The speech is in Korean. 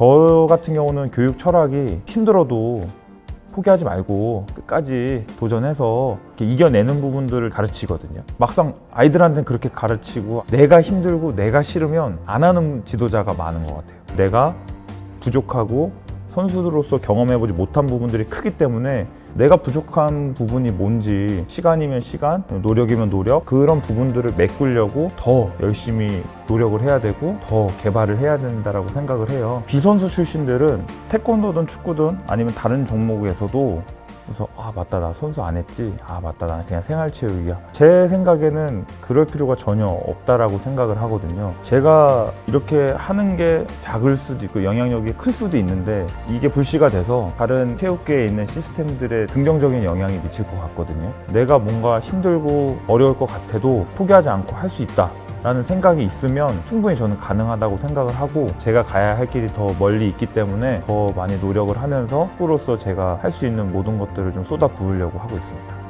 저 같은 경우는 교육 철학이 힘들어도 포기하지 말고 끝까지 도전해서 이겨내는 부분들을 가르치거든요. 막상 아이들한테는 그렇게 가르치고 내가 힘들고 내가 싫으면 안 하는 지도자가 많은 것 같아요. 내가 부족하고 선수들로서 경험해보지 못한 부분들이 크기 때문에 내가 부족한 부분이 뭔지 시간이면 시간, 노력이면 노력 그런 부분들을 메꾸려고 더 열심히 노력을 해야 되고 더 개발을 해야 된다라고 생각을 해요. 비선수 출신들은 태권도든 축구든 아니면 다른 종목에서도 그래서 아 맞다 나 선수 안 했지? 아 맞다 나 그냥 생활체육이야. 제 생각에는 그럴 필요가 전혀 없다라고 생각을 하거든요. 제가 이렇게 하는 게 작을 수도 있고 영향력이 클 수도 있는데 이게 불씨가 돼서 다른 체육계에 있는 시스템들에 긍정적인 영향이 미칠 것 같거든요. 내가 뭔가 힘들고 어려울 것 같아도 포기하지 않고 할 수 있다 라는 생각이 있으면 충분히 저는 가능하다고 생각을 하고 제가 가야 할 길이 더 멀리 있기 때문에 더 많이 노력을 하면서 프로로서 제가 할 수 있는 모든 것들을 좀 쏟아 부으려고 하고 있습니다.